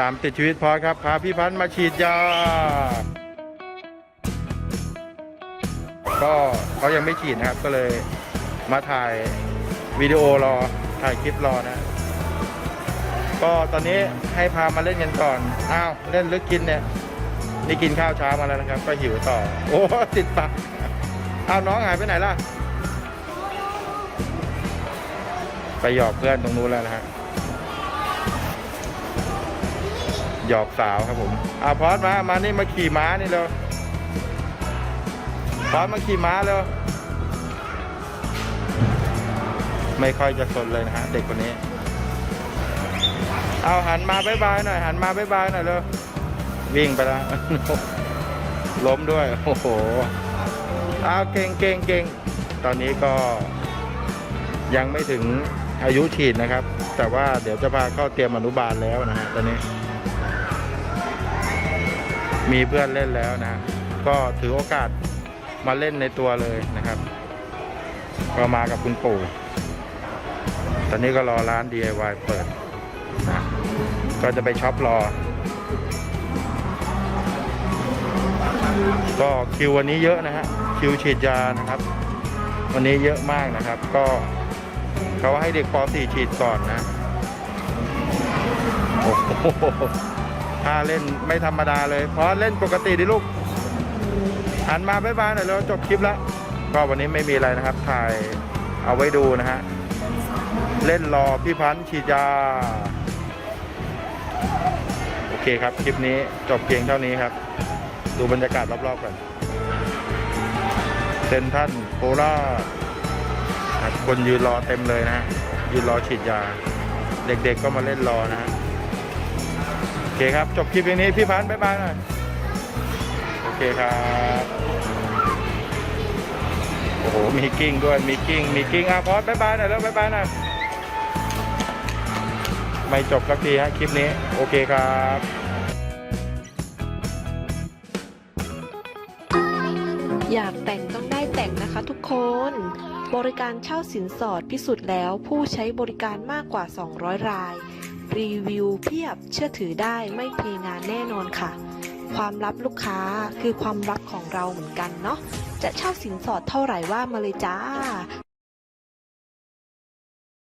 ตามติดชีวิตพอครับ พาพี่พันธ์มาฉีดยา ก็เขายังไม่ฉีดนะครับ ก็เลยมาถ่ายวิดีโอรอ ถ่ายคลิปรอนะ ก็ตอนนี้ให้พามาเล่นกันก่อน อ้าว เล่นหรือกินเนี่ย นี่กินข้าวเช้ามาแล้วนะครับ ก็หิวต่อ โอ้ติดปากอ้าวน้องหายไปไหนล่ะ ไปหยอกเพื่อนตรงนู้นแล้วนะฮะ หยอกสาวครับผมอะพอดมา มานี่มาขี่ม้านี่เร็วพอดมาขี่ม้าเร็วไม่ค่อยจะสนเลยนะฮะเด็กคนนี้ เอาหันมาบายบายหน่อยหันมาบายบายหน่อยเร็ววิ่งไปแล้วล้มด้วย โอ้โหเอาเก่งเก่งเก่งตอนนี้ก็ยังไม่ถึงอายุฉีดนะครับ แต่ว่าเดี๋ยวจะพาเข้าเตรียมอนุบาลแล้วนะฮะตอนนี้ มีเพื่อนเล่นแล้วนะ ก็ถือโอกาสมาเล่นในตัวเลยนะครับก็มากับคุณปู่ ตอนนี้ก็รอร้าน DIY เปิดนะก็จะไปช็อปรอ ก็คิววันนี้เยอะนะฮะ คิวฉีดยานะครับ วันนี้เยอะมากนะครับ ก็เขาให้เด็กป .4 ฉีดก่อนนะ โอ้โห ถ้าเล่นไม่ธรรมดาเลยเพราะเล่นปกติดิลูกหันมาบ๊ายบายหน่อยแล้วจบคลิปแล้วก็วันนี้ไม่มีอะไรนะครับ ถ่ายเอาไว้ดูนะฮะ เล่นรอพี่พันธ์ฉีดยา โอเคครับ คลิปนี้จบเพียงเท่านี้ครับ ดูบรรยากาศรอบๆกันเซนทันโคราครับคนยืนรอเต็มเลยนะฮะยืนรอฉีดยา เด็กๆก็มาเล่นรอนะฮะ เคครับ จบคลิปเพียงนี้พี่พันธ์บ๊ายบายหน่อย โอเคครับ โอ้โห มีกิ้งด้วย มีกิ้ง มีกิ้งอะพอดบ๊ายบายหน่อยแล้วบ๊ายบายหน่อย ไม่จบสักทีฮะคลิปนี้ โอเคครับอยากแต่งต้องได้แต่งนะคะทุกคน บริการเช่าสินสอดพิสูจน์แล้วผู้ใช้บริการมากกว่า 200 ราย รีวิวเพียบเชื่อถือได้ไม่เทงานแน่นอนค่ะ ความลับลูกค้าคือความลับของเราเหมือนกันเนาะจะเช่าสินสอดเท่าไหร่ว่ามาเลยจ้า